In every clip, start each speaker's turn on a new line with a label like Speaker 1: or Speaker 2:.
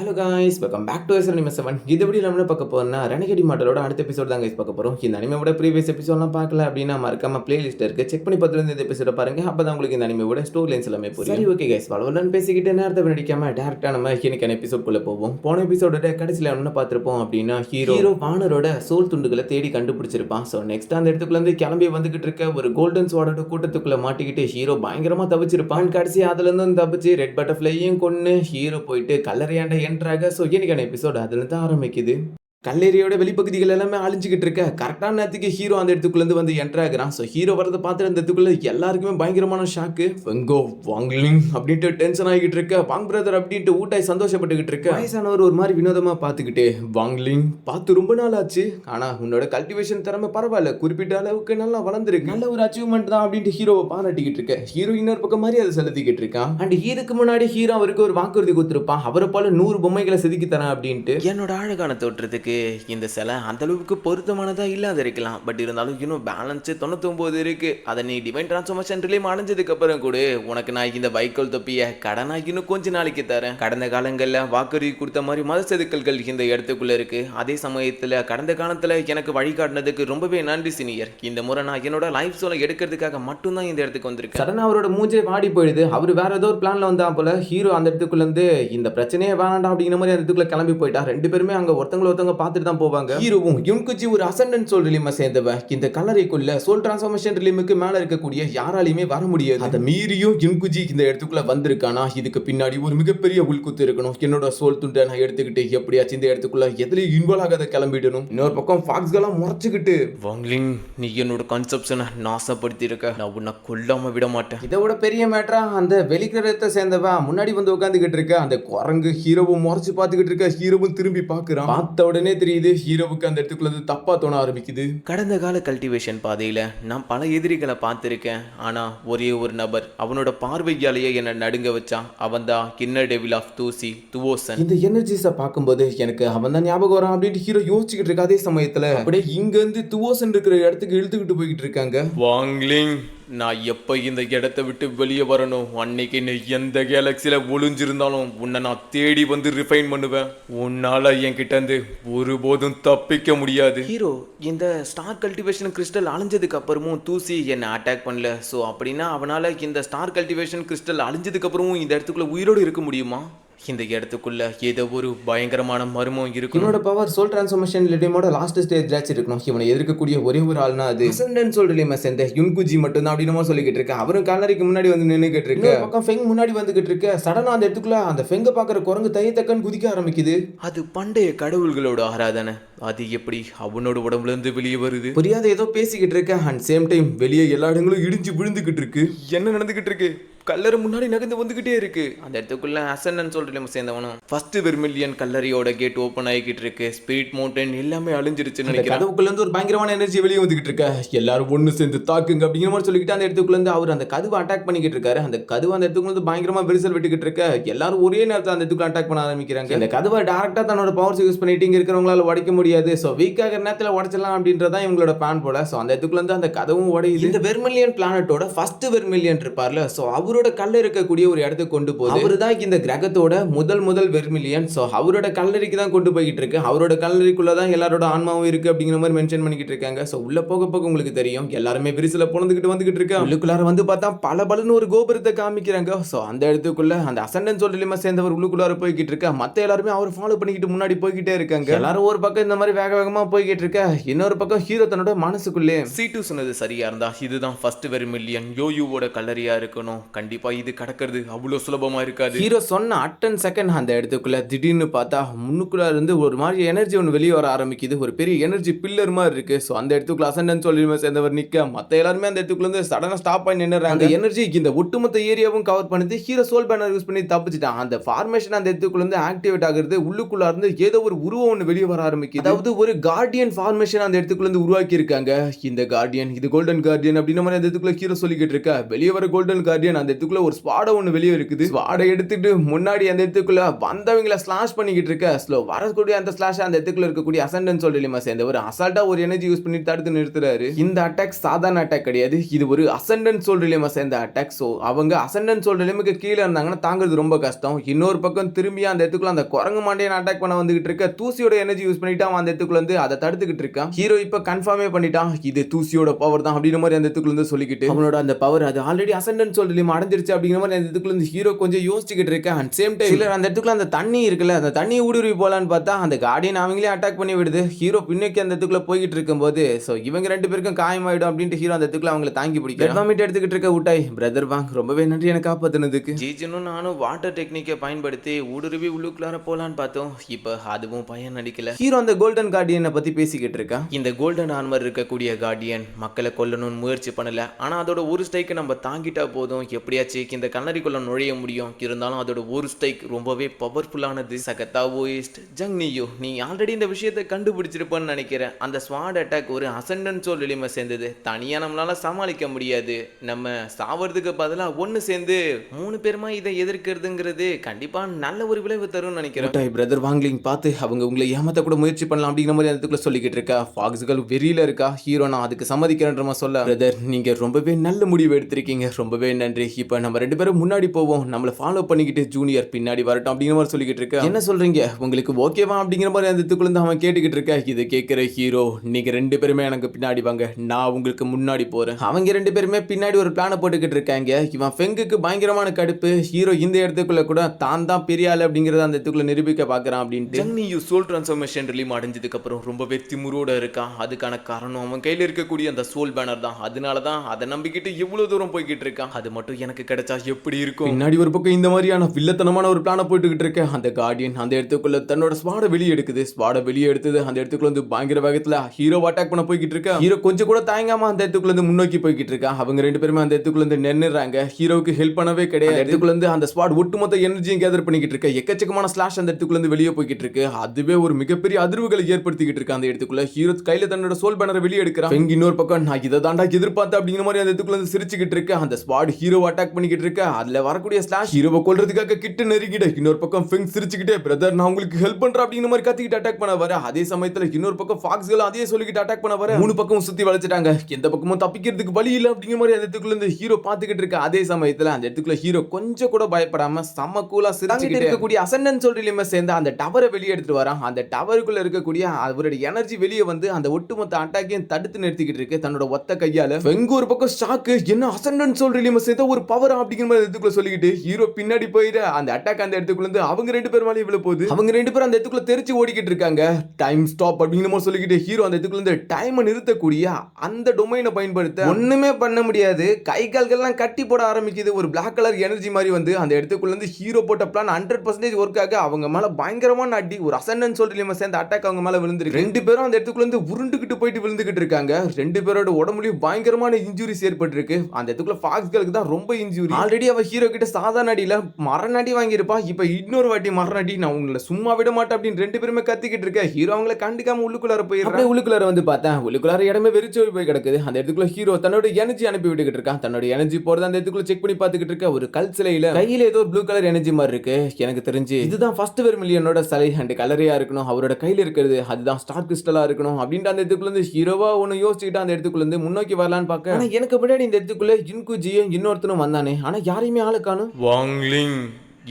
Speaker 1: Hello guys welcome back to S anime seven இது எப்படி நம்ம பார்க்க போறோம்னா ரெனகடி மாடலோட அடுத்த எபிசோட் தான் கைஸ் பார்க்க போறோம். இந்த அனிமையோட ப்ரீவியஸ் எபிசோட்லாம் பார்க்கல அப்படின்னா மறக்காம பிளேலிஸ்ட் இருக்கு. செக் பண்ணி பார்த்துட்டு இந்த எபிசோட பாருங்க. அப்பதான் உங்களுக்கு இந்த அனிமையோட ஸ்டோரி லைன்ஸ் எல்லாமே புரியும். சரி ஓகே கைஸ் வளவலன்னு பேசிக்கிட்டு நேரத்தை நடிக்காம டேரக்டா நம்ம இன்னைக்கான எபிசோட் குள்ள போவோம். போன எபிசோட கடைசியில் என்ன பார்த்திருப்போம் அப்படின்னா ஹீரோ ஹீரோ வானரோட சோல் துண்டுகளை தேடி கண்டுபிடிச்சிருப்பான். ஸோ நெக்ஸ்ட் அந்த இடத்துக்குள்ள இருந்து கிளம்பி வந்துகிட்டு இருக்க ஒரு கோல்டன் ஸ்வாடோட கூட்டத்துக்குள்ள மாட்டிக்கிட்டு ஹீரோ பயங்கரமா தவிச்சிருப்பான். கடைசி அதுல இருந்து தப்பிச்சு ரெட் பட்டர்ஃப்ளையும் கொண்டு ஹீரோ போயிட்டு கல்லறையாண்ட என்ட்ராக ஸோ இன்னைக்கான எபிசோடு அதில் தான் ஆரம்பிக்குது. கல்லேரியோட வெளிப்பகுதிகள் எல்லாமே அழிஞ்சுக்கிட்டு இருக்க. கரெக்டான நேரத்துக்கு ஹீரோ அந்த இடத்துக்குள்ளேருந்து வந்து என்டர் ஆகுறான். ஸோ ஹீரோ வரதை பார்த்துட்டு அந்த இடத்துக்குள்ள எல்லாருக்குமே பயங்கரமான ஷாக்கு வெங்கோ வாங்கலிங் அப்படின்ட்டு டென்ஷன் ஆகிட்டு இருக்க. வாங் பிரதர் அப்படின்ட்டு ஊட்டாய் சந்தோஷப்பட்டுக்கிட்டு இருக்க. வயசானவர் ஒரு மாதிரி வினோதமா பார்த்துக்கிட்டே வாங்கலிங் பார்த்து ரொம்ப நாள் ஆச்சு. ஆனா உன்னோட கல்டிவேஷன் திறமை பரவாயில்ல. குறிப்பிட்ட அளவுக்கு நல்லா வளர்ந்துருக்கு. நல்ல ஒரு அச்சீவ்மெண்ட் தான் அப்படின்ட்டு ஹீரோவை பாராட்டிக்கிட்டு இருக்க. ஹீரோ இன்னொரு பக்கம் மாதிரி அதை செலுத்திக்கிட்டு இருக்கான். அண்ட் இதுக்கு முன்னாடி ஹீரோ அவருக்கு ஒரு வாக்குறுதி கொடுத்துருப்பான். அவரை போல நூறு பொம்மைகளை செதுக்கி தரேன் அப்படின்ட்டு.
Speaker 2: என்னோட அழகான தோற்றத்துக்கு இந்த சிலை அந்த அளவுக்கு பொருத்தமானதா இல்லாத இருக்கலாம். பட் இருந்தாலும் இன்னும் பேலன்ஸ் தொண்ணூத்தொம்பது இருக்கு. அதை நீ டிவைன் டிரான்ஸ்ஃபர்மேஷன் ரிலீம் அடைஞ்சதுக்கப்புறம் கூட உனக்கு நான் இந்த வைக்கோல் தொப்பிய கடனாக இன்னும் கொஞ்ச நாளைக்கு தரேன். கடந்த காலங்களில் வாக்குறுதி கொடுத்த மாதிரி மத செதுக்கல்கள் இந்த இடத்துக்குள்ள இருக்கு. அதே சமயத்தில் கடந்த காலத்தில் எனக்கு வழிகாட்டினதுக்கு ரொம்பவே நன்றி சீனியர் இந்த முறை நான் என்னோட லைஃப் சோலை எடுக்கிறதுக்காக மட்டும்தான் இந்த இடத்துக்கு வந்திருக்கேன்.
Speaker 1: சடனாக அவரோட மூஞ்சே வாடி போயிடுது. அவர் வேற ஏதோ ஒரு பிளான்ல வந்தா போல ஹீரோ அந்த இடத்துக்குள்ள இருந்து இந்த பிரச்சனையே வேணாண்டா அப்படிங்கிற மாதிரி அந்த இடத்துக்குள்ள கிளம்பி போயிட்டா. ரெண்டு பேருமே அங்கே ஒருத்தவங்க ஒருத்தவங்க பார்த்துட்டு தான் போவாங்க. ஹீரோவும் யுன்குச்சி ஒரு அசண்டன்ட் சோல் ரிலீமை சேர்ந்தவன். இந்த கல்லறைக்குள்ள சோல் டிரான்ஸ்ஃபர்மேஷன் ரிலீமுக்கு மேல இருக்கக்கூடிய யாராலையுமே வர முடியாது. அதை மீறியும் யுன்குஜி இந்த இடத்துக்குள்ள வந்திருக்கானா? இதுக்கு பின்னாடி ஒரு மிகப்பெரிய உள்குத்து இருக்கணும். என்னோட சோல் துண்டை நான் எடுத்துக்கிட்டு எப்படியாச்சும் இந்த இடத்துக்குள்ள எதுலயும் இன்வால்வ் ஆகாத கிளம்பிடணும். இன்னொரு பக்கம் ஃபாக்ஸ்கெல்லாம் முறைச்சுக்கிட்டு.
Speaker 2: வாங்லிங் நீ என்னோட கான்செப்ஷனை நாசப்படுத்தி இருக்க நான் உன்னை கொல்லாம விட மாட்டேன்.
Speaker 1: இதை விட பெரிய மேட்டரா அந்த வெளிக்கிரகத்தை சேர்ந்தவன் முன்னாடி வந்து உட்காந்துக்கிட்டு இருக்க. அந்த குரங்கு ஹீரோவும் முறைச்சு பார்த்துக்கிட்டு இருக்க. ஹீரோவும் திரும்பி பார்க்கறான். பார்த்த உடனே தெரியுது. ஹீரோவுக்கு அந்த இடத்துக்குள்ள இருந்து தப்பா தோண ஆரம்பிக்குது.
Speaker 2: கடந்த கால கல்டிவேஷன் பாதையில நான் பல எதிரிகளை பார்த்துருக்கேன். ஆனா ஒரே ஒரு நபர் அவனோட பார்வையாலேயே என்னை நடுங்க வச்சான். அவன் தான் கின்னர் டெவில் ஆஃப் தூசி துவோசன்
Speaker 1: இந்த எனர்ஜிஸை பார்க்கும்போது எனக்கு அவன் தான் ஞாபகம் வரான் அப்படின்ட்டு ஹீரோ யோசிச்சுக்கிட்டு இருக்க அதே சமயத்துல. அப்படியே இங்க இருந்து துவோசன் இருக்கிற இடத்துக்கு இழுத்துக்கிட்டு போய்கிட்டு இருக்காங்க.
Speaker 2: வாங்லிங் நான் எப்போ இந்த இடத்த விட்டு வெளியே வரணும்? அன்னைக்கு நீ எந்த கேலக்சியில் ஒளிஞ்சிருந்தாலும் உன்னை நான் தேடி வந்து ரிஃபைன் பண்ணுவேன். உன்னால் என்கிட்ட இருந்து ஒருபோதும் தப்பிக்க முடியாது. ஹீரோ இந்த ஸ்டார் கல்டிவேஷன் கிறிஸ்டல் அழிஞ்சதுக்கு அப்புறமும் தூசி என்னை அட்டாக் பண்ணல. ஸோ அப்படின்னா அவனால் இந்த ஸ்டார் கல்டிவேஷன் கிறிஸ்டல் அழிஞ்சதுக்கு அப்புறமும் இந்த இடத்துக்குள்ள உயிரோடு இருக்க முடியுமா? இந்த இடத்துக்குள்ள ஏதோ ஒரு பயங்கரமான மர்மம் இருக்கும்
Speaker 1: இவனோட பவர் சோல் டிரான்ஸ்ஃபர்மேஷன் லிடிமோட லாஸ்ட் ஸ்டேஜ் ஆச்சு இருக்கணும். இவனை எதிர்க்கக்கூடிய ஒரே ஒரு ஆள்னா அது அசண்டன் சோல் ரிலிமை சேர்ந்த யுன்குஜி மட்டும் தான் அப்படின்னு சொல்லிக்கிட்டு இருக்க அவரும் கல்லறைக்கு முன்னாடி வந்து இருக்கு. இன்னொரு பக்கம் ஃபெங் முன்னாடி வந்துகிட்டு இருக்க. சடனா அந்த இடத்துக்குள்ள அந்த ஃபெங்க பாக்குற குரங்கு தைய தக்கன்னு குதிக்க ஆரம்பிக்குது.
Speaker 2: அது பண்டைய கடவுள்களோட ஆராதனை. அது எப்படி அவனோட உடம்புல இருந்து வெளியே வருது?
Speaker 1: புரியாத ஏதோ பேசிக்கிட்டு இருக்க அண்ட் சேம் டைம் வெளியே எல்லா இடங்களும் இடிஞ்சு விழுந்துகிட்டு இருக்கு.
Speaker 2: என்ன நடந்துகிட்டு இருக்கு? கல்லறை முன்னாடி நகர்ந்து வந்துகிட்டே இருக்கு. அந்த இடத்துக்குள்ள அசன்னு சொல்லிட்டு நம்ம சேர்ந்தவனும். ஃபர்ஸ்ட் வெர்மில்லியன் கல்லறையோட கேட் ஓப்பன் ஆகிக்கிட்டு இருக்கு. ஸ்பிரிட் மவுண்டன் எல்லாமே அழிஞ்சிருச்சுன்னு
Speaker 1: அந்த
Speaker 2: நினைக்கிறேன்.
Speaker 1: கதவுக்குள்ள இருந்து ஒரு பயங்கரமான எனர்ஜி வெளியே வந்துகிட்டு இருக்க. எல்லாரும் ஒண்ணு சேர்ந்து தாக்குங்க அப்படிங்கிற மாதிரி சொல்லிக்கிட்டு அந்த இடத்துக்குள்ள இருந்து அவர் அந்த கதவை அட்டாக் பண்ணிக்கிட்டு இருக்காரு. அந்த கதவு அந்த இடத்துக்குள்ள இருந்து பயங்கரமா விரிசல் விட்டுக்கிட்டு இருக்க. எல்லாரும் ஒரே நேரத்தில் அந்த இடத்துக்குள்ள அட்டாக் பண்ண ஆரம்பிக்கிறாங்க. இந்த கதவை டேரக்டா தன்னோட பவர்ஸ் யூஸ் பண்ணிட்டு இங்க இருக்கிறவங்களால உடைக்க முடியாது. ஸோ வீக் ஆகிற நேரத்தில் உடைச்சிடலாம் அப்படின்றதான் இவங்களோட பிளான் போல. ஸோ அந்த இடத்துக்குள்ள இருந்து அந்த கதவும் உடையுது இந்த வெர்மிலியன் பிளானட்டோட ஃபர்ஸ்ட் வெர்மிலியன் இருப்பார்ல ஸோ அவரோட கல்ல இருக்கக்கூடிய ஒரு இடத்துக்கு கொண்டு போகுது அவர் தான் இந்த கிரகத்தோட முதல் முதல் வெர்மிலியன் ஸோ அவரோட கல்லறைக்கு தான் கொண்டு போய்கிட்டு இருக்கு. அவரோட கல்லறைக்குள்ள தான் எல்லாரோட ஆன்மாவும் இருக்கு அப்படிங்கிற மாதிரி மென்ஷன் பண்ணிக்கிட்டு இருக்காங்க. ஸோ உள்ள போக போக உங்களுக்கு தெரியும். எல்லாருமே விரிசல பொழந்துக்கிட்டு வந்துகிட்டு இருக்கு. உள்ளுக்குள்ளார வந்து பார்த்தா பல பலன்னு ஒரு கோபுரத்தை காமிக்கிறாங்க. ஸோ அந்த இடத்துக்குள்ள அந்த அசண்டன் சொல்லிலுமா சேர்ந்தவர் உள்ளுக்குள்ளார போய்கிட்டு இருக்க. மத்த எல்லாருமே அவர் ஃபாலோ பண்ணிக்கிட்டு முன்னாடி போய்கிட்டே இருக்காங்க. எல்லாரும் ஒரு பக்கம் இந்த மாதிரி வேக வேகமா போய்கிட்டு இருக்க. இன்னொரு பக்கம் ஹீரோ தன்னோட மனசுக்குள்ளே.
Speaker 2: சீட்டு சொன்னது சரியா இருந்தா இதுதான் ஃபர்ஸ்ட் வெர்மில்லியன் யோயூவோட கல்லறையா இருக்கணும். கண்டிப்பா இது கடக்கிறது அவ்வளோ சுலபமா இருக்காது.
Speaker 1: ஹீரோ சொன்ன அட்டன் செகண்ட் அந்த இடத்துக்குள்ள திடீர்னு பார்த்தா முன்னுக்குள்ள இருந்து ஒரு மாதிரி எனர்ஜி ஒன்று வெளியே வர ஆரம்பிக்குது. ஒரு பெரிய எனர்ஜி பில்லர் மாதிரி இருக்கு. ஸோ அந்த இடத்துக்குள்ள அசண்டன் சொல்லி சேர்ந்தவர் நிக்க. மத்த எல்லாருமே அந்த இடத்துக்குள்ள இருந்து சடனா ஸ்டாப் பண்ணி நின்னுறாங்க அந்த எனர்ஜி இந்த ஒட்டுமொத்த ஏரியாவும் கவர் பண்ணுது ஹீரோ சோல் பேனர் யூஸ் பண்ணி தப்பிச்சிட்டான். அந்த ஃபார்மேஷன் அந்த இடத்துக்குள்ள இருந்து ஆக்டிவேட் ஆகுறது உள்ளுக்குள்ள இருந்து ஏதோ ஒரு உருவம் ஒன்று வெளியே வர ஆரம்பிக்குது. அதாவது ஒரு கார்டியன் ஃபார்மேஷன் அந்த இடத்துக்குள்ள இருந்து உருவாக்கி இருக்காங்க இந்த கார்டியன் இது கோல்டன் கார்டியன் அப்படின்னு மாதிரி அந்த இடத்துக்குள்ள கீழே சொல்லிக்கிட்டு இருக்கா. வெளியே வர கோல்டன் கார்டியன் அந்த இடத்துக்குள்ள ஒரு ஸ்பாட ஒன்று வெளியே இருக்குது. ஸ்பாடை எடுத்துட்டு முன்னாடி அந்த இடத்துக்குள்ள வந்தவங்கள ஸ்லாஷ் பண்ணிக்கிட்டு இருக்க. ஸ்லோ வரக்கூடிய அந்த ஸ்லாஷ் அந்த இடத்துக்குள்ள இருக்கக்கூடிய அசண்டன் சொல்லிமா சேர்ந்த ஒரு அசால்ட்டா ஒரு எனர்ஜி யூஸ் பண்ணி தடுத்து நிறுத்துறாரு. இந்த அட்டாக் சாதாரண அட்டாக் கிடையாது. இது ஒரு அசண்டன் சோல் சேர்ந்த அட்டாக் ஸோ அவங்க அசண்டன் சொல்ற நிலைமைக்கு கீழே இருந்தாங்கன்னா தாங்குறது ரொம்ப கஷ்டம். இன்னொரு பக்கம் திரும்பி அந்த இடத்துக்குள்ள அந்த குரங்கு மாண்டியன் அட்டாக் பண்ண வந்துகிட்டு இருக்க. தூசியோட எனர்ஜி யூஸ் பண்ணிட்டு அவன் அந்த இடத்துக்குள்ள வந்து அதை தடுத்துக்கிட்டு இருக்கான். ஹீரோ இப்போ கன்ஃபார்மே பண்ணிட்டான். இது தூசியோட பவர் தான் அப்படின்ற மாதிரி அந்த இடத்துக்குள்ள இருந்து சொல்லிக்கிட்டு அவனோட அந்த பவர் அது ஆல்ரெடி அசண்டன் சோல் ரிலேம் அடைஞ்சிருச்சு அப்படிங்கிற மாதிரி அந்த இடத்துக்குள்ள இருந்து ஹீரோ கொஞ்சம் யோசிச்சுக்கிட்டு இருக்கேன். அண்ட் சேம் டைம் அந்த இடத்துக்குள்ள அந்த தண்ணி இருக்குல்ல அந்த தண்ணி ஊடுருவி போலான்னு பார்த்தா அந்த கார்டியன் அவங்களே அட்டாக் பண்ணி விடுது. ஹீரோ பின்னோக்கி அந்த இடத்துக்குள்ள போய்கிட்டு இருக்கும்போது ஸோ இவங்க ரெண்டு பேருக்கும் காயமாயிடும் அப்படின்ட்டு ஹீரோ அந்த இடத்துக்குள்ள அவங்கள தாங்கி பிடிக்கும் வாமிட் எடுத்துக்கிட்டு இருக்க ஊட்டாய் பிரதர் வாங் ரொம்பவே நன்றி எனக்கு காப்பாத்துனதுக்கு.
Speaker 2: ஜீஜனும் நானும் வாட்டர் டெக்னிக்கை பயன்படுத்தி ஊடுருவி உள்ளுக்குள்ளார போலான்னு பார்த்தோம். இப்போ அதுவும் பயன் நடிக்கல
Speaker 1: ஹீரோ அந்த கோல்டன் கார்டியனை பத்தி பேசிக்கிட்டு இருக்கான்
Speaker 2: இந்த கோல்டன் ஆர்மர் இருக்கக்கூடிய கார்டியன் மக்களை கொல்லணும்னு முயற்சி பண்ணல. ஆனா அதோட ஒரு ஸ்ட்ரைக்கை நம்ம தாங்கிட்டா போதும். எப்படியாச்சும் இந்த கண்ணாடிக்குள்ள நுழைய முடியும். இருந்தாலும் அதோட ஒரு ஸ்ட்ரைக் ரொம்பவே பவர்ஃபுல்லானது சகத்தா ஓயிஸ்ட் ஜங் நீயோ நீ ஆல்ரெடி இந்த விஷயத்தை கண்டுபிடிச்சிருப்பேன்னு நினைக்கிறேன். அந்த ஸ்வாட் அட்டாக் ஒரு அசண்டன் சோல் எளிமை சேர்ந்தது. தனியா நம்மளால சமாளிக்க முடியாது. நம்ம சாவறதுக்கு பதிலாக ஒன்று சேர்ந்து மூணு பேருமா இதை எதிர்க்கிறதுங்கிறது கண்டிப்பா நல்ல ஒரு விளைவு தரும்னு நினைக்கிறேன்.
Speaker 1: பிரதர் வாங்கலிங் பார்த்து அவங்க உங்களை ஏமாத்த கூட முயற்சி பண்ணலாம் அப்படிங்கிற மாதிரி அந்த சொல்லிக்கிட்டு இருக்கா? ஃபாக்ஸ்கள் வெறியில இருக்கா? ஹீரோ நான் அதுக்கு சம்மதிக்கிறேன்றமா சொல்ல. பிரதர் நீங்க ரொம்பவே நல்ல முடிவு எடுத்திருக்கீங்க. ரொம்பவே நன்றி. இப்போ நம்ம ரெண்டு பேரும் முன்னாடி போவோம். நம்மளை ஃபாலோ பண்ணிக்கிட்டு ஜூனியர் பின்னாடி வரட்டும் அப்படிங்கிற மாதிரி சொல்லிக்கிட்டு இருக்கா? என்ன சொல்றீங்க? உங்களுக்கு ஓகேவா அப்படிங்கிற மாதிரி அந்த இடத்துக்குள்ள இருந்து அவன் கேட்டுக்கிட்டு இருக்கா? இது கேட்குற ஹீரோ நீங்க ரெண்டு பேருமே எனக்கு பின்னாடி வாங்க. நான் உங்களுக்கு முன்னாடி போறேன். அவங்க ரெண்டு பேருமே பின்னாடி ஒரு பிளானை போட்டுக்கிட்டு இருக்காங்க. இவன் ஃபெங்குக்கு பயங்கரமான கடுப்பு. ஹீரோ இந்த இடத்துக்குள்ள கூட தான் தான் பெரிய ஆளு அப்படிங்கறத அந்த இடத்துக்குள்ள நிரூபிக்க பார்க்கறான் அப்படின்ட்டு.
Speaker 2: நீ யூ சோல் ட்ரான்ஸ்ஃபர்மேஷன் ரிலீம் அடைஞ்சதுக்கு அப்புறம் ரொம்பவே திமுறோட இருக்கான் அதுக்கான காரணம் அவன் கையில இருக்கக்கூடிய அந்த சோல் பேனர் தான். அதனால தான் அதை நம்பிக்கிட்டு இவ்வளவு தூரம் போய்கிட்டு இருக்கான். அது மட்டும் எனக்கு கிடைச்சா எப்படி இருக்கும்?
Speaker 1: பின்னாடி ஒரு பக்கம் இந்த மாதிரியான வில்லத்தனமான ஒரு பிளான போட்டுக்கிட்டு இருக்க அந்த கார்டியன் அந்த இடத்துக்குள்ள தன்னோட ஸ்வாட வெளியே எடுக்குது. ஸ்வாட வெளியே எடுத்தது அந்த இடத்துக்குள்ள வந்து பயங்கர வேகத்துல ஹீரோ அட்டாக் பண்ண போய்கிட்டு இருக்கா? ஹீரோ கொஞ்சம் கூட தயங்காம அந்த இடத்துக்குள்ள இருந்து முன்னோக்கி போய்கிட்டு இருக்கா? அவங்க ரெண்டு பேருமே அந்த இடத்துக்குள்ள இருந்து நின்னுறாங்க. ஹீரோவுக்கு ஹெல்ப் பண்ணவே கிடையாது. இடத்துக்குள்ள இருந்து அந்த ஸ்வாட் ஒட்டுமொத்த எனர்ஜியும் கேதர் பண்ணிக்கிட்டு இருக்க? எக்கச்சக்கமான ஸ்லாஷ் அந்த இடத்துக்குள்ள இருந்து வெளியே போய்கிட்டு இருக்கு. அதுவே ஒரு மிகப்பெரிய அதிர்வுகளை ஏற்படுத்திக்கிட்டு இருக்க அந்த இடத்துக்குள்ள. ஹீரோ கையில தன்னோட சோல் பேனரை வெளியே எடுக்கிறான் Feng இன்னொரு பக்கம் நான் இதை தாண்டா எதிர்பார்த்த அப்படிங்கிற மாதிரி அந்த இடத்துக்குள்ள இருந்து சிரிச்சுக்கிட்டு இருக்க. அந்த ஸ்பாட் ஹீரோ அட்டாக் பண்ணிக்கிட்டு இருக்க. அதுல வரக்கூடிய ஸ்லாஷ் ஹீரோவை கொள்றதுக்காக கிட்ட நெருங்கிட. இன்னொரு பக்கம் ஃபெங் சிரிச்சுக்கிட்டே பிரதர் நான் உங்களுக்கு ஹெல்ப் பண்றேன் அப்படிங்கிற மாதிரி கத்திக்கிட்டு அட்டாக் பண்ண வர அதே சமயத்துல இன்னொரு பக்கம் ஃபாக்ஸ்கள் அதே சொல்லிக்கிட்டு அட்டாக் பண்ண வர மூணு பக்கம் சுத்தி வளைச்சிட்டாங்க. எந்த பக்கமும் தப்பிக்கிறதுக்கு வழி இல்ல அப்படிங்கிற மாதிரி அந்த இடத்துக்குள்ள இந்த ஹீரோ பாத்துக்கிட்டு இருக்க. அதே சமயத்துல அந்த இடத்துக்குள்ள ஹீரோ கொஞ்சம் கூட பயப்படாம செம்ம கூலா சிரிச்சுக்கிட்டு இருக்கக்கூடிய அசண்டன் சொல்றீங்க சேர்ந்து அந்த டவரை வெளியே எடுத்துட்டு வரான். அந்த டவருக்குள்ள இருக்க இருக்கக்கூடிய அவருடைய எனர்ஜி வெளியே வந்து அந்த ஒட்டுமொத்த அட்டாக்கையும் தடுத்து நிறுத்திக்கிட்டு இருக்கு. தன்னோட ஒத்த கையால. வெங்க ஒரு பக்கம் ஷாக்கு என்ன அசண்டன் சொல்லிலுமே சேர்ந்த ஒரு பவர் அப்படிங்கிற மாதிரி இடத்துக்குள்ள சொல்லிக்கிட்டு ஹீரோ பின்னாடி போயிட அந்த அட்டாக் அந்த இடத்துக்குள்ள இருந்து அவங்க ரெண்டு பேர் மேலே இவ்வளவு போகுது. அவங்க ரெண்டு பேரும் அந்த இடத்துக்குள்ள தெரிச்சு ஓடிக்கிட்டு இருக்காங்க. டைம் ஸ்டாப் அப்படிங்கிற மாதிரி சொல்லிக்கிட்டு ஹீரோ அந்த இடத்துக்குள்ள இருந்து டைமை நிறுத்தக்கூடிய அந்த டொமைனை பயன்படுத்த ஒண்ணுமே பண்ண முடியாது. கை கால்கள்லாம் கட்டி போட ஆரம்பிக்குது. ஒரு பிளாக் கலர் எனர்ஜி மாதிரி வந்து அந்த இடத்துக்குள்ள இருந்து ஹீரோ போட்ட பிளான் ஹண்ட்ரட் பர்சன்டேஜ் ஒர்க் ஆக அவங்க மேல பயங்கரமான அடி. ஒரு அசண்டன் சொல்லிட்டு சேர்ந்த அட்டாக் அவங்க மேல விழுந்துருக்கு. ரெண்டு பேரும் அந்த இடத்துக்குள்ள இருந்து உருண்டுகிட்டு போயிட்டு விழுந்துகிட்டு இருக்காங்க. ரெண்டு பேரோட உடம்புலயும் பயங்கரமான இன்ஜுரிஸ் ஏற்பட்டிருக்கு. அந்த இடத்துக்குள்ள ஃபாக்ஸ்களுக்கு தான் ரொம்ப இன்ஜுரி ஆல்ரெடி அவ ஹீரோ கிட்ட சாதாரண அடியில மரணடி வாங்கியிருப்பா. இப்ப இன்னொரு வாட்டி மரணடி நான் உங்களை சும்மா விட மாட்டேன் அப்படின்னு ரெண்டு பேருமே கத்திக்கிட்டு இருக்க. ஹீரோ அவங்கள கண்டுக்காம உள்ளுக்குள்ளார போயிடுறேன் உள்ளுக்குள்ளார வந்து பார்த்தேன். உள்ளுக்குள்ளார இடமே வெறிச்சு போய் கிடக்குது. அந்த இடத்துக்குள்ள ஹீரோ தன்னோட எனர்ஜி அனுப்பி விட்டுக்கிட்டு இருக்கான். தன்னோட எனர்ஜி போறது அந்த இடத்துக்குள்ள செக் பண்ணி பார்த்துக்கிட்டு இருக்க ஒரு கல் சிலையில. கையில ஏதோ ஒரு ப்ளூ கலர் எனர்ஜி மாதிரி இருக்கு. எனக்கு தெரிஞ்சு இதுதான் ஃபர்ஸ்ட் வெர்மிலியனோட சிலை. அண்ட் கலரையா இருக்கணும்? அவரோட கையில இருக்கிறது. அதுதான் ஸ்டார் கிறிஸ்டலா இருக்கணும். அப்படின்ட்டு அந்த இடத்துக்குள்ள இருந்து ஹீரோவா ஒன்னு யோசிச்சுக்கிட்டு அந்த இடத்துக்குள்ள இருந்து முன்னோக்கி வரலான்னு பார்க்க. ஆனா எனக்கு முன்னாடி இந்த இடத்துக்குள்ள இன்குஜியும் இன்னொருத்தனும் வந்தானே. ஆனா யாரையுமே ஆளை காணும்.
Speaker 2: வாங்லிங்.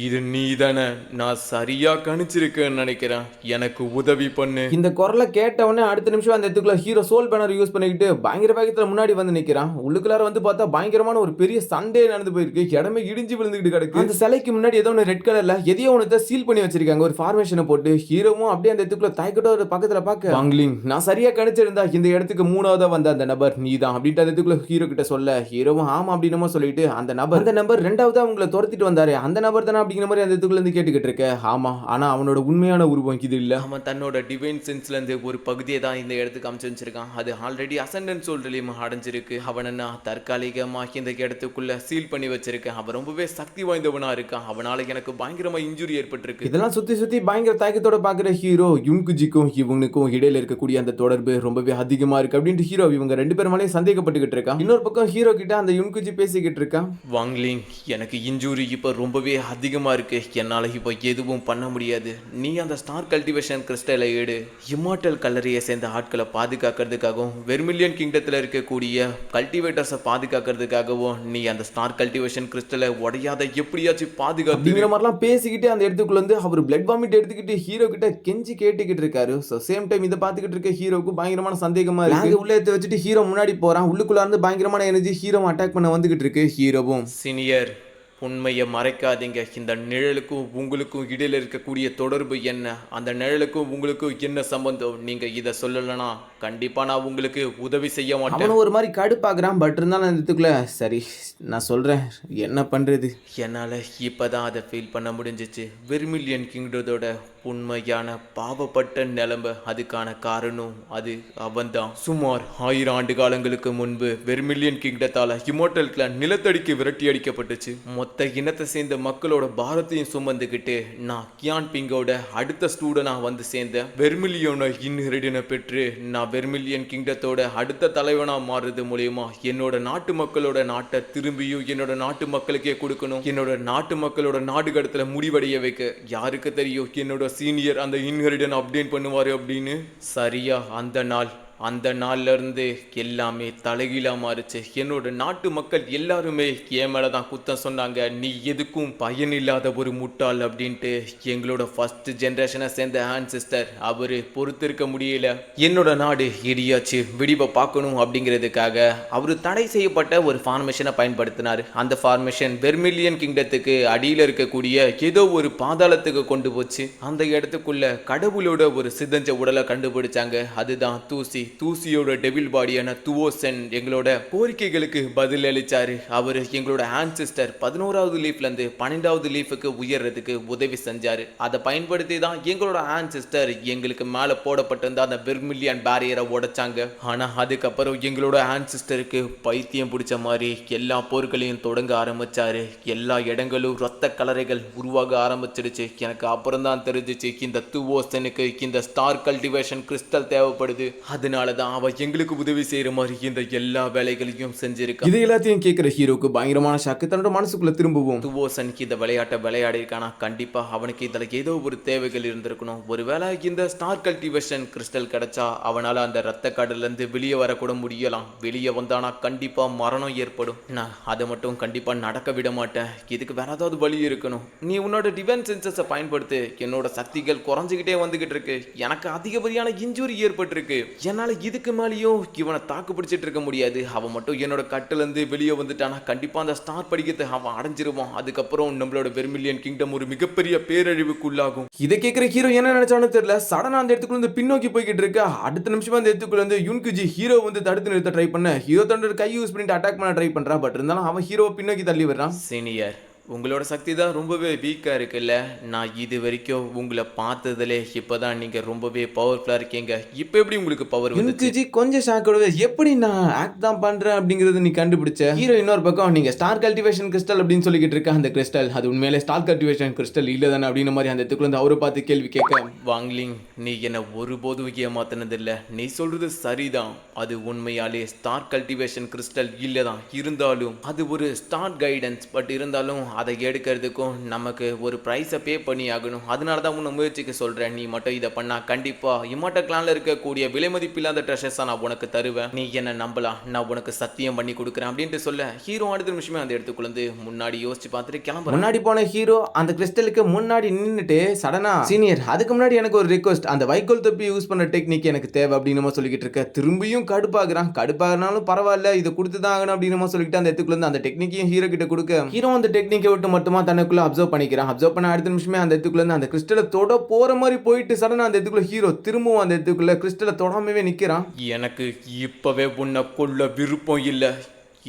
Speaker 2: இது நீ தானே நான் சரியா கணிச்சிருக்கேன்னு நினைக்கிறேன். எனக்கு உதவி பண்ணு.
Speaker 1: இந்த குரலை கேட்ட உடனே அடுத்த நிமிஷம் அந்த இடத்துக்குள்ள ஹீரோ சோல் பேனர் யூஸ் பண்ணிக்கிட்டு பயங்கர வேகத்துல முன்னாடி வந்து நிற்கிறான் உள்ளுக்குள்ளார வந்து பார்த்தா பயங்கரமான ஒரு பெரிய சண்டே நடந்து போயிருக்கு. இடமே இடிஞ்சு விழுந்துகிட்டு கிடக்கு. அந்த சிலைக்கு முன்னாடி ஏதோ ஒன்று ரெட் கலர்ல எதையோ ஒன்று சீல் பண்ணி வச்சிருக்காங்க. ஒரு ஃபார்மேஷனை போட்டு ஹீரோவும் அப்படியே அந்த இடத்துக்குள்ள தயக்கட்டோ ஒரு பக்கத்தில் பார்க்க வாங்லிங் நான் சரியா கணிச்சிருந்தா இந்த இடத்துக்கு மூணாவதா வந்த அந்த நபர் நீ தான் அப்படின்ட்டு அந்த இடத்துக்குள்ள ஹீரோ கிட்ட சொல்ல ஹீரோவும் ஆமா அப்படின்னு சொல்லிட்டு அந்த நபர் அந்த நபர் ரெண்டாவதா உங்களை துரத்திட்டு வந்தாரு. அந்த நபர் தானே அப்படிங்கிற மாதிரி அந்த இடத்துக்குள்ள இருந்து கேட்டுக்கிட்டு இருக்க ஆமா ஆனா அவனோட உண்மையான உருவம் இது இல்ல.
Speaker 2: அவன் தன்னோட டிவைன் சென்ஸ்லேருந்து ஒரு பகுதியை தான் இந்த இடத்துக்கு அமைச்சு வச்சிருக்கான். அது ஆல்ரெடி அசண்டன்ட் சோல்டர்லையும் அடைஞ்சிருக்கு. அவனை தற்காலிகமாக இந்த இடத்துக்குள்ள சீல் பண்ணி வச்சிருக்கேன். அவன் ரொம்பவே சக்தி வாய்ந்தவனா இருக்கான். அவனால எனக்கு பயங்கரமா இன்ஜுரி ஏற்பட்டிருக்கு.
Speaker 1: இதெல்லாம் சுத்தி சுத்தி பயங்கர தயக்கத்தோட பாக்குற ஹீரோ யுன்குஜிக்கும் இவனுக்கும் இடையில இருக்கக்கூடிய அந்த தொடர்பு ரொம்பவே அதிகமா இருக்கு அப்படின்ட்டு ஹீரோ இவங்க ரெண்டு பேரும் மேலேயும் சந்தேகப்பட்டுக்கிட்டு இருக்கான். இன்னொரு பக்கம் ஹீரோ கிட்ட அந்த யுன்குஜி பேசிக்கிட்டு இருக்கான்.
Speaker 2: வாங்லிங் எனக்கு இன்ஜூரி இப்போ ரொம்பவே அதிகமாக இருக்கு. என்னால் இப்போ எதுவும் பண்ண முடியாது. நீ அந்த ஸ்டார் கல்டிவேஷன் கிறிஸ்டலை எடு இம்மார்டல் கல்லறையை சேர்ந்த ஆட்களை பாதுகாக்கிறதுக்காகவும் வெர்மிலியன் கிங்டத்தில் இருக்கக்கூடிய கல்டிவேட்டர்ஸை பாதுகாக்கிறதுக்காகவும் நீ அந்த ஸ்டார் கல்டிவேஷன் கிறிஸ்டலை உடையாத எப்படியாச்சும் பாதுகாத்து
Speaker 1: அப்படிங்கிற மாதிரிலாம் பேசிக்கிட்டு அந்த இடத்துக்குள்ள வந்து அவர் பிளட் வாமிட் எடுத்துக்கிட்டு ஹீரோ கிட்ட கெஞ்சி கேட்டுக்கிட்டு இருக்காரு. ஸோ சேம் டைம் இதை பார்த்துக்கிட்டு இருக்க ஹீரோக்கு பயங்கரமான சந்தேகமா இருக்கு. உள்ள எடுத்து வச்சுட்டு ஹீரோ முன்னாடி போறான். உள்ளுக்குள்ள இருந்து பயங்கரமான எனர்ஜி ஹீரோ அட்டாக் பண்ண வந்துகிட்டு இருக்கு ஹீரோவும்
Speaker 2: சீனியர் உண்மையை மறைக்காதீங்க. இந்த நிழலுக்கும் உங்களுக்கும் இடையில இருக்கக்கூடிய தொடர்பு என்ன? அந்த நிழலுக்கும் உங்களுக்கும் என்ன சம்பந்தம்? நீங்க இதை சொல்லலைன்னா கண்டிப்பா நான் உங்களுக்கு உதவி செய்ய மாட்டேன்.
Speaker 1: ஒரு மாதிரி கடுப்பாக்குறான். பட் இருந்தாலும் அந்த இடத்துக்குள்ள சரி நான் சொல்றேன். என்ன பண்றது?
Speaker 2: என்னால் இப்பதான் அதை ஃபீல் பண்ண முடிஞ்சிச்சு. வெர்மிலியன் கிங்டத்தோட உண்மையான பாவப்பட்ட நிலம்ப அதுக்கான காரணம் அது அவன்தான். சுமார் ஆயிரம் ஆண்டு காலங்களுக்கு முன்பு வெர்மில்லியன் கிங்டத்தால் இமோட்டல் கிளான் நிலத்தடிக்கு விரட்டி அடிக்கப்பட்டுச்சு. மொத்த இனத்தை சேர்ந்த மக்களோட பாரத்தையும் சுமந்துக்கிட்டு நான் கியான் பிங்கோட அடுத்த ஸ்டூடெண்டா வந்து சேர்ந்தேன் வெர்மிலியோன இன்ஹெரிடனை பெற்று நான் வெர்மில்லியன் கிங்டத்தோட அடுத்த தலைவனாக மாறுறது மூலியமா என்னோட நாட்டு மக்களோட நாட்டை திரும்பியும் என்னோட நாட்டு மக்களுக்கே கொடுக்கணும். என்னோட நாட்டு மக்களோட நாடு கடத்துல முடிவடைய வைக்க யாருக்கு தெரியும்? என்னோட சீனியர் அந்த இன்ஹெரிடன் அப்டேட் பண்ணுவார் அப்படின்னு சரியா அந்த நாள் அந்த நாள்லேருந்து எல்லாமே தலைகீழாக மாறுச்சு. என்னோட நாட்டு மக்கள் எல்லாருமே என் மேலே தான் குத்தம் சொன்னாங்க. நீ எதுக்கும் பயனில்லாத ஒரு முட்டாள் அப்படின்ட்டு எங்களோட ஃபர்ஸ்ட் ஜென்ரேஷனை சேர்ந்த ஹேண்ட் சிஸ்டர் அவர் பொறுத்திருக்க முடியல. என்னோட நாடு இடியாச்சு விடிவை பார்க்கணும் அப்படிங்கிறதுக்காக அவர் தடை செய்யப்பட்ட ஒரு ஃபார்மேஷனை பயன்படுத்தினார். அந்த ஃபார்மேஷன் வெர்மிலியன் கிங்டத்துக்கு அடியில் இருக்கக்கூடிய ஏதோ ஒரு பாதாளத்துக்கு கொண்டு போச்சு. அந்த இடத்துக்குள்ள கடவுளோட ஒரு சிதஞ்ச உடலை கண்டுபிடிச்சாங்க. அதுதான் தூசி. தூசியோட டெவில் பாடியான துவோசன் எங்களோட கோரிக்கைகளுக்கு பதில் அளிச்சாரு அவர் எங்களோட ஆன்சிஸ்டர் பதினோராவது லீஃப்ல இருந்து பன்னெண்டாவது லீஃபுக்கு உயர்றதுக்கு உதவி செஞ்சாரு. அதை பயன்படுத்தி தான் எங்களோட ஆன்சிஸ்டர் எங்களுக்கு மேலே போடப்பட்டிருந்த அந்த பெர்மில்லியன் பேரியரை உடைச்சாங்க. ஆனா அதுக்கப்புறம் எங்களோட ஆன்சிஸ்டருக்கு பைத்தியம் பிடிச்ச மாதிரி எல்லா போர்களையும் தொடங்க ஆரம்பிச்சாரு. எல்லா இடங்களும் ரத்த கலரைகள் உருவாக ஆரம்பிச்சிடுச்சு. எனக்கு அப்புறம் தான் தெரிஞ்சிச்சு இந்த துவோசனுக்கு இந்த ஸ்டார் கல்டிவேஷன் கிறிஸ்டல் தேவைப்படுது. அதனால தான் அவ எங்களுக்கு உதவி செய்யற மாதிரி இந்த எல்லா வேலைகளையும் செஞ்சிருக்கா.
Speaker 1: இது எல்லாத்தையும் கேட்கிற ஹீரோக்கு பயங்கரமான ஷாக்கு தன்னோட மனசுக்குள்ள திரும்பவும்.
Speaker 2: துவோசனுக்கு இந்த விளையாட்டை விளையாடி இருக்கானா கண்டிப்பா அவனுக்கு இதுல ஏதோ ஒரு தேவைகள் இருந்திருக்கணும். ஒருவேளை இந்த ஸ்டார் கல்டிவேஷன் கிறிஸ்டல் கிடைச்சா அவனால அந்த ரத்த கடல்ல இருந்து வெளியே வரக்கூட முடியலாம். வெளியே வந்தானா கண்டிப்பா மரணம் ஏற்படும். நான் அதை மட்டும் கண்டிப்பா நடக்க விட மாட்டேன். இதுக்கு வேற ஏதாவது வழி இருக்கணும். நீ உன்னோட டிஃபென்ஸ் சென்சஸை பயன்படுத்து. என்னோட சக்திகள் குறைஞ்சிக்கிட்டே வந்துகிட்டு இருக்கு. எனக்கு அதிகப்படியான இன்ஜுரி ஏற்பட்டிருக்கு. என்னால இதுக்கு மேலேயும் இவனை தாக்கு பிடிச்சிட்டு இருக்க முடியாது. அவன் மட்டும் என்னோட கட்டிலேருந்து வெளியே வந்துட்டானா. கண்டிப்பாக அந்த ஸ்டார் படிக்கத்தை அவன் அடைஞ்சிருவான். அதுக்கப்புறம் நம்மளோட வெர்மிலியன் கிங்டம் ஒரு மிகப்பெரிய பேரழிவுக்குள்ளாகும்.
Speaker 1: இதை கேட்குற ஹீரோ என்ன நினைச்சானு தெரியல. சடனாக அந்த இடத்துக்குள்ள இருந்து பின்னோக்கி போய்கிட்டு இருக்கா. அடுத்த நிமிஷமா அந்த இடத்துக்குள்ள இருந்து யுன்குஜி ஹீரோ வந்து தடுத்து நிறுத்த ட்ரை பண்ண. ஹீரோ தன்னோட கை யூஸ் பண்ணிட்டு அட்டாக் பண்ண ட்ரை பண்ணுறான் பட் இருந்தாலும் அவன் ஹீரோவை பின்னோக்கி தள்ளி வர்றான்
Speaker 2: சீனியர் உங்களோட சக்தி தான் ரொம்பவே வீக்காக இருக்குல்ல? நான் இது வரைக்கும் உங்களை பார்த்ததுலே இப்போதான் நீங்கள் ரொம்பவே பவர்ஃபுல்லாக இருக்கீங்க. இப்போ எப்படி உங்களுக்கு பவர் வந்துச்சு?
Speaker 1: கொஞ்சம் ஷாக்கோட எப்படி நான் ஆக்ட் தான் பண்றேன்? அப்படிங்கறது நீ கண்டுபிடிச்ச. ஹீரோ இன்னொரு பக்கம் நீங்க ஸ்டார் கல்டிவேஷன் கிறிஸ்டல் அப்படின்னு சொல்லிக்கிட்டு இருக்க அந்த கிறிஸ்டல் அது உண்மையிலே ஸ்டார் கல்டிவேஷன் கிறிஸ்டல் இல்ல தானே அப்படின்ற மாதிரி அந்த இடத்துக்குள்ள இருந்து அவரை பார்த்து கேள்வி கேட்க.
Speaker 2: வாங்லிங் நீ என்னை ஒருபோதும் ஏமாத்தினதில்ல. நீ சொல்றது சரிதான். அது உண்மையாலே ஸ்டார் கல்டிவேஷன் கிறிஸ்டல் இல்லதான். இருந்தாலும் அது ஒரு ஸ்டார் கைடன்ஸ் பட் இருந்தாலும் அதை எடுக்கிறதுக்கும் நமக்கு ஒரு ப்ரைஸை பே பண்ணி ஆகணும் அதனால தான் உன்னை முயற்சிக்க சொல்கிறேன் நீ மட்டும் இதை பண்ணா கண்டிப்பாக இமாட்ட கிளானில் இருக்கக்கூடிய விலை மதிப்பில்லாத ட்ரெஷர்ஸாக நான் உனக்கு தருவேன். நீ என்னை நம்பலாம் நான் உனக்கு சத்தியம் பண்ணி கொடுக்குறேன் அப்படின்ட்டு சொல்ல ஹீரோ அடுத்த நிமிஷமே அந்த எடுத்துக்கொண்டு முன்னாடி யோசிச்சு பார்த்துட்டு கிளம்ப
Speaker 1: முன்னாடி போன ஹீரோ அந்த கிறிஸ்டலுக்கு முன்னாடி நின்றுட்டு சடனாக சீனியர் அதுக்கு முன்னாடி எனக்கு ஒரு ரிக்வஸ்ட் அந்த வைக்கோல் தொப்பி யூஸ் பண்ண டெக்னிக் எனக்கு தேவை அப்படின்னு சொல்லிக்கிட்டு இருக்க. திரும்பியும் கடுப்பாகிறான். கடுப்பாகனாலும் பரவாயில்ல இதை கொடுத்து தான் ஆகணும் அப்படின்னு சொல்லிட்டு அந்த இடத்துக்குள்ள அந்த டெக்னிக்கையும் ஹீரோ கிட்ட கொடுக்க. ஹீரோ அந்த டெக்னிக் விட்டு மட்டுமா தனக்குள்ளே அப்சர்வ் பண்ணிக்கிறான். அப்சர்வ் பண்ண அடுத்த நிமிஷமே அந்த இடத்துக்குள்ளேருந்து அந்த கிறிஸ்டலை தொட போகிற மாதிரி போயிட்டு சடனாக அந்த இடத்துக்குள்ள ஹீரோ திரும்பவும் அந்த இடத்துக்குள்ளே கிறிஸ்டலை தொடாமவே நிற்கிறான்
Speaker 2: எனக்கு இப்போவே உன்னை கொள்ள விருப்பம் இல்லை.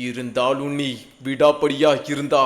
Speaker 2: இருந்தாலும் நீ விடாப்படியாக இருந்தா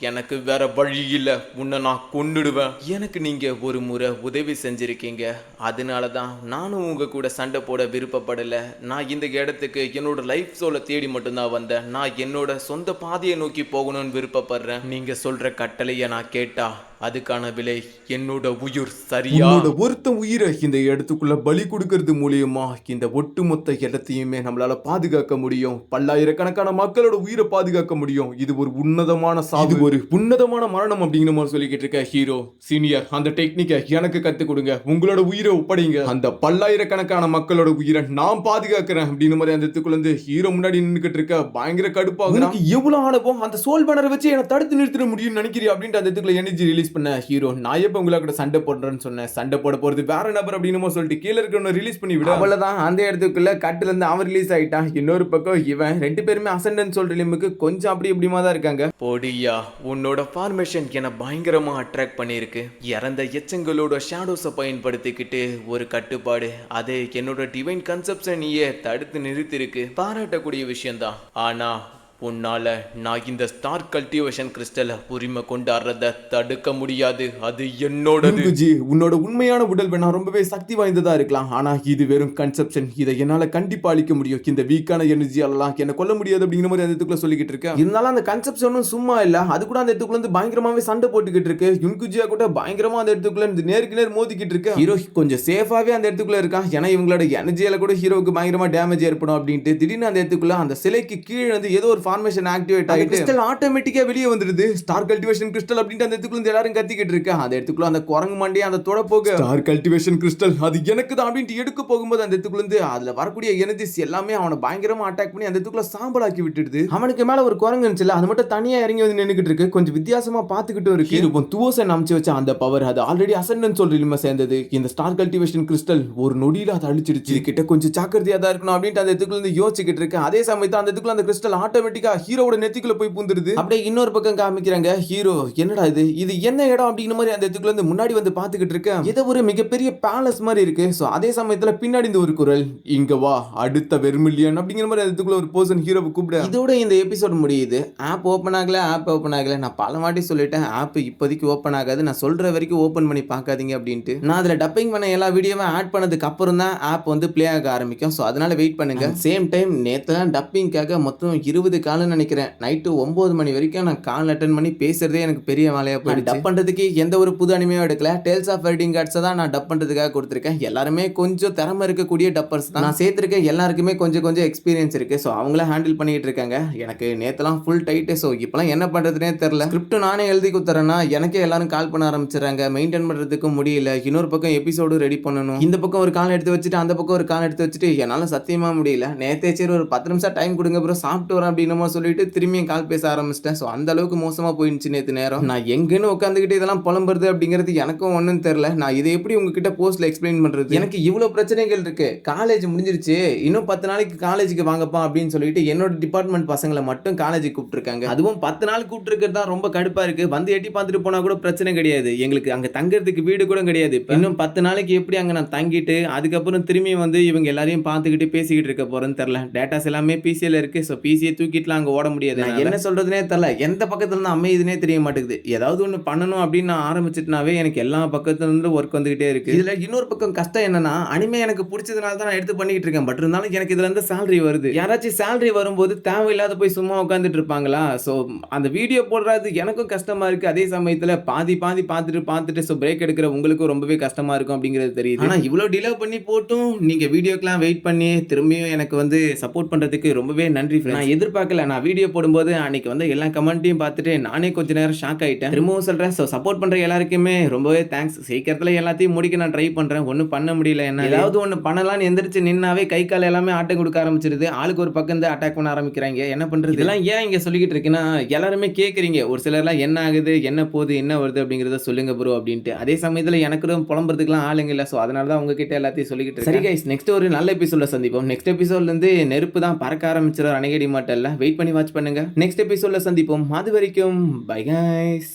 Speaker 2: எனக்கு வேற வழி இல்லை. உன்னை நான் கொண்டுடுவேன் எனக்கு நீங்க ஒரு முறை உதவி செஞ்சிருக்கீங்க. அதனால தான் நானும் உங்க கூட சண்டை போட விருப்பப்படல. நான் இந்த இடத்துக்கு என்னோட லைஃப் சோலை தேடி மட்டும்தான் வந்தேன். நான் என்னோட சொந்த பாதையை நோக்கி போகணும்னு விருப்பப்படுறேன். நீங்க சொல்ற கட்டளையை நான் கேட்டா அதுக்கான விலை என்னோட உயிர் சரியா?
Speaker 1: ஒருத்த உயிரை இந்த இடத்துக்குள்ள பலி கொடுக்கறது மூலியமா இந்த ஒட்டுமொத்த இடத்தையுமே நம்மளால பாதுகாக்க முடியும். பல்லாயிரக்கணக்கான மக்களோட உயிரை பாதுகாக்க முடியும். இது ஒரு உன்னதமான சாவு. இது ஒரு உன்னதமான மரணம் அப்படிங்கிற மாதிரி சொல்லிக்கிட்டு இருக்க ஹீரோ சீனியர் அந்த டெக்னிக்கை எனக்கு கத்து கொடுங்க. உங்களோட உயிரை ஒப்படைங்க. அந்த பல்லாயிரக்கணக்கான மக்களோட உயிரை நான் பாதுகாக்கிறேன் அப்படின்னு மாதிரி அந்த இடத்துக்குள்ள இருந்து ஹீரோ முன்னாடி நின்னுக்கிட்டு இருக்க பயங்கர கடுப்பாக எவ்வளவு ஆனப்போ அந்த சோல் பேனரை வச்சு என்ன தடுத்து நிறுத்திட முடியும்னு நினைக்கிறீ அப்படின்ட்டு அந்த இடத்துக்குள்ள எனர்ஜி ரிலீஸ் பண்ண ஹீரோ நான் எப்ப உங்களை கூட சண்டை போடுறேன்னு சொன்னேன் சண்டை போட போறது வேற நபர் அப்படின்னு சொல்லிட்டு கீழே இருக்கவன ரிலீஸ் பண்ணி விட. அவ்வளவுதான் அந்த இடத்துக்குள்ள கட்டுல இருந்து அவன் ரிலீஸ் ஆயிட்டான். இன்னொரு பக்கம் இவன் ரெண்டு பேருமே அசண்டன் சொல்ற லிம்புக்கு கொஞ்சம் அப்படி இப்படிமா தான் இருக்காங்க.
Speaker 2: போடியா உன்னோட ஃபார்மேஷன் என்னை பயங்கரமா அட்ராக்ட் பண்ணியிருக்கு. இறந்த எச்சங்களோட ஷேடோஸை பயன்படுத்திக்கிட்டு ஒரு கட்டுப்பாடு. அது என்னோட டிவைன் கன்செப்ஷன் நீயே தடுத்து நிறுத்திருக்கு பாராட்டக்கூடிய விஷயம்தான். ஆனா உன்னால் நான் இந்த ஸ்டார் கல்டிவேஷன் கிறிஸ்டலை உரிமை கொண்டாடுறத தடுக்க முடியாது. அது என்னோட
Speaker 1: ஜி உன்னோட உண்மையான உடல் வேணா ரொம்பவே சக்தி வாய்ந்ததா இருக்கலாம். ஆனால் இது வெறும் கன்செப்ஷன் இதை என்னால் கண்டிப்பாக அழிக்க முடியும். இந்த வீக்கான எனர்ஜியாலலாம் என்னை கொல்ல முடியாது அப்படிங்கிற மாதிரி அந்த இடத்துக்குள்ள சொல்லிக்கிட்டு இருக்கேன் இருந்தாலும் அந்த கன்செப்ஷனும் சும்மா இல்லை. அது கூட அந்த இடத்துக்குள்ள வந்து பயங்கரமாகவே சண்டை போட்டுக்கிட்டு இருக்கு. யுன்குஜியா கூட பயங்கரமாக அந்த இடத்துக்குள்ள இருந்து நேருக்கு நேர் மோதிக்கிட்டு இருக்கு. ஹீரோ கொஞ்சம் சேஃபாகவே அந்த இடத்துக்குள்ள இருக்கான். ஏன்னா இவங்களோட எனர்ஜியால கூட ஹீரோவுக்கு பயங்கரமாக டேமேஜ் ஏற்படும் அப்படின்ட்டு திடீர்னு அந்த இடத்துக்குள்ள அந்த சிலைக்கு கீழே வந்து ஏதோ ஒரு ஃபார்மேஷன் ஆக்டிவேட் ஆகிட்டு கிறிஸ்டல் ஆட்டோமேட்டிக்கா வெளியே வந்துடுது. ஸ்டார் கல்டிவேஷன் கிறிஸ்டல் அப்படின்ட்டு அந்த இடத்துக்குள்ள எல்லாரும் கத்திக்கிட்டு இருக்கு. அந்த இடத்துக்குள்ள அந்த குரங்கு மண்டி அந்த தொட போக ஸ்டார் கல்டிவேஷன் கிறிஸ்டல் அது எனக்கு தான் அப்படின்ட்டு எடுக்க போகும்போது அந்த இடத்துக்குள்ள இருந்து அதுல வரக்கூடிய எனர்ஜிஸ் எல்லாமே அவனை பயங்கரமா அட்டாக் பண்ணி அந்த இடத்துக்குள்ள சாம்பலாக்கி விட்டுடுது. அவனுக்கு மேல ஒரு குரங்கு இருந்துச்சுல அது மட்டும் தனியா இறங்கி வந்து நின்னுக்கிட்டு இருக்கு. கொஞ்சம் வித்தியாசமா பாத்துக்கிட்டும் இருக்கு. இப்போ துவோசன் அமைச்சு வச்ச அந்த பவர் அது ஆல்ரெடி அசண்டன்ஸ் சொல்லிலுமே சேர்ந்தது. இந்த ஸ்டார் கல்டிவேஷன் கிறிஸ்டல் ஒரு நொடியில அதை அழிச்சிடுச்சு. கிட்ட கொஞ்சம் ஜாக்கிரதையா தான் இருக்கணும் அப்படின்ட்டு அந்த இடத்துக்குள்ள இருந்து யோசிச்சுக்கிட்டு இருக்கு அதே சமயத்துல அந்த இடத்துக்குள்ள அந்த கிறிஸ்டல் ஆட்டோமேட்டிக்கா ஹீரோட நெத்திக்குள்ள போய் பூந்துருது. அப்படியே இன்னொரு பக்கம் காமிக்கிறாங்க ஹீரோ என்னடா இது? இது என்ன இடம் அப்படிங்கிற மாதிரி அந்த இடத்துக்குள்ள இருந்து முன்னாடி வந்து பாத்துக்கிட்டு இருக்கேன் இது ஒரு மிகப்பெரிய பேலஸ் மாதிரி இருக்கு. சோ அதே சமயத்துல பின்னாடி இந்த ஒரு குரல் இங்க வா அடுத்த வெர்மில்லியன் அப்படிங்கிற மாதிரி அந்த இடத்துக்குள்ள ஒரு பர்சன் ஹீரோவை கூப்பிட. இதோட இந்த எபிசோட் முடியுது. ஆப் ஓப்பன் ஆகல ஆப் ஓப்பன் ஆகல. நான் பல வாட்டி சொல்லிட்டேன் ஆப் இப்போதைக்கு ஓப்பன் ஆகாது. நான் சொல்ற வரைக்கும் ஓப்பன் பண்ணி பார்க்காதீங்க அப்படின்ட்டு. நான் அதுல டப்பிங் பண்ண எல்லா வீடியோவும் ஆட் பண்ணதுக்கு அப்புறம் தான் ஆப் வந்து ப்ளே ஆக ஆரம்பிக்கும். ஸோ அதனால வெயிட் பண்ணுங்க. சேம் டைம் நேற்றுலாம் டப்பிங்காக மொத்தம் இருபது கால்னு நினைக்கிறேன். நைட்டு ஒம்பது மணி வரைக்கும் நான் கால் அட்டன் பண்ணி பேசுறதே எனக்கு பெரிய வேலையா போயிடுச்சு. டப் பண்றதுக்கு எந்த ஒரு புது அனிமையும் எடுக்கல. டேல்ஸ் ஆஃப் வெட்டிங் கார்ட்ஸை தான் நான் டப் பண்றதுக்காக கொடுத்துருக்கேன். எல்லாருமே கொஞ்சம் திறமை இருக்கக்கூடிய டப்பர்ஸ் தான். நான் சேர்த்திருக்க எல்லாருக்குமே கொஞ்சம் கொஞ்சம் எக்ஸ்பீரியன்ஸ் இருக்கு. ஸோ அவங்கள ஹேண்டில் பண்ணிட்டு இருக்காங்க. எனக்கு நேற்றுலாம் ஃபுல் டைட்டு ஸோ இப்போலாம் என்ன பண்றதுனே தெரில ஸ்கிரிப்ட் நானே எழுதி கொடுத்துறேன்னா எனக்கே எல்லாரும் கால் பண்ண ஆரம்பிச்சிடுறாங்க. மெயின்டைன் பண்றதுக்கு முடியல. இன்னொரு பக்கம் எபிசோடு ரெடி பண்ணணும். இந்த பக்கம் ஒரு கால் எடுத்து வச்சுட்டு அந்த பக்கம் ஒரு கால் எடுத்து வச்சுட்டு என்னால் சத்தியமா முடியல. நேத்தே சரி ஒரு பத்து நிமிஷம் டைம் கொடுங்க அப்புறம் சாப்பிட்டு வரேன் என்னமோ சொல்லிட்டு திரும்பியும் கால் பேச ஆரம்பிச்சிட்டேன். ஸோ அந்த அளவுக்கு மோசமா போயிடுச்சு நேற்று நேரம். நான் எங்கன்னு உட்காந்துக்கிட்டு இதெல்லாம் புலம்புறது அப்படிங்கிறது எனக்கும் ஒன்றும் தெரில நான் இதை எப்படி உங்ககிட்ட போஸ்ட்ல எக்ஸ்பிளைன் பண்றது? எனக்கு இவ்வளோ பிரச்சனைகள் இருக்கு. காலேஜ் முடிஞ்சிருச்சு. இன்னும் பத்து நாளைக்கு காலேஜுக்கு வாங்கப்பா அப்படின்னு சொல்லிட்டு என்னோட டிபார்ட்மெண்ட் பசங்களை மட்டும் காலேஜுக்கு கூப்பிட்டுருக்காங்க. அதுவும் பத்து நாள் கூப்பிட்டுருக்கிறது தான் ரொம்ப கடுப்பா இருக்கு. வந்து எட்டி பார்த்துட்டு போனா கூட பிரச்சனை கிடையாது. எங்களுக்கு அங்க தங்குறதுக்கு வீடு கூட கிடையாது. இன்னும் பத்து நாளைக்கு எப்படி அங்க நான் தங்கிட்டு அதுக்கப்புறம் திரும்பி வந்து இவங்க எல்லாரையும் பார்த்துக்கிட்டு பேசிக்கிட்டு இருக்க போறேன்னு தெரியல. டேட்டாஸ் எல்லாமே பிசியில் இருக்கு. ஸோ பிசியை தூக்கிட்டு தூக்கிட்டுலாம் அங்க ஓட முடியாது என்ன சொல்றதுனே தெரியல. எந்த பக்கத்துல இருந்து அமையுதுனே தெரிய மாட்டேங்குது. ஏதாவது ஒன்று பண்ணணும் அப்படின்னு நான் ஆரம்பிச்சிட்டுனாவே எனக்கு எல்லா பக்கத்துல இருந்து ஒர்க் வந்துகிட்டே இருக்கு. இதுல இன்னொரு பக்கம் கஷ்டம் என்னன்னா அனிமே எனக்கு பிடிச்சதுனால தான் நான் எடுத்து பண்ணிட்டு இருக்கேன். பட் இருந்தாலும் எனக்கு இதுல இருந்து சேலரி வருது. யாராச்சும் சேலரி வரும்போது தேவையில்லாத போய் சும்மா உட்காந்துட்டு இருப்பாங்களா? ஸோ அந்த வீடியோ போடுறது எனக்கும் கஷ்டமா இருக்கு. அதே சமயத்துல பாதி பாதி பார்த்துட்டு பார்த்துட்டு ஸோ பிரேக் எடுக்கிற உங்களுக்கும் ரொம்பவே கஷ்டமா இருக்கும் அப்படிங்கிறது தெரியுது. ஆனா இவ்வளோ டிலே பண்ணி போட்டும் நீங்க வீடியோக்கெல்லாம் வெயிட் பண்ணி திரும்பியும் எனக்கு வந்து சப்போர்ட் பண்றதுக்கு ரொம்பவே நன்றி. நான் எதிர்பார்க்கல நான் வீடியோ போடும்போது அன்னைக்கு வந்து எல்லா கமெண்ட்டையும் பார்த்துட்டு நானே கொஞ்ச நேரம் ஷாக் ஆயிட்டேன். திரும்பவும் சொல்றேன் ஸோ சப்போர்ட் பண்ணுற எல்லாருக்குமே ரொம்பவே தேங்க்ஸ் சீக்கிரத்துல எல்லாத்தையும் முடிக்க நான் ட்ரை பண்றேன். ஒன்றும் பண்ண முடியல என்ன? ஏதாவது ஒன்று பண்ணலாம்னு எந்திரிச்சு நின்னாவே கை கால் எல்லாமே ஆட்டம் கொடுக்க ஆரம்பிச்சிருது. ஆளுக்கு ஒரு பக்கம் இருந்து அட்டாக் பண்ண ஆரம்பிக்கிறாங்க. என்ன பண்றது? இதெல்லாம் ஏன் இங்க சொல்லிக்கிட்டு இருக்குன்னா எல்லாருமே கேட்குறீங்க ஒரு சிலர்லாம் என்ன ஆகுது என்ன போகுது என்ன வருது அப்படிங்கிறத சொல்லுங்க ப்ரோ அப்படின்ட்டு. அதே சமயத்தில் எனக்கு புலம்புறதுக்குலாம் ஆளுங்க இல்லை. ஸோ அதனால தான் உங்ககிட்ட எல்லாத்தையும் சொல்லிக்கிட்டு சரி கைஸ் நெக்ஸ்ட் ஒரு நல்ல எபிசோட சந்திப்போம். நெக்ஸ்ட் எபிசோட்லேருந்து நெருப்பு தான் பறக்க ஆரம்பிச்சிடும் அணைகடி மாட்டல்ல வெயிட் பண்ணி வாட்ச் பண்ணுங்க. நெக்ஸ்ட் எபிசோடில் சந்திப்போம். அது வரைக்கும் பை கைஸ்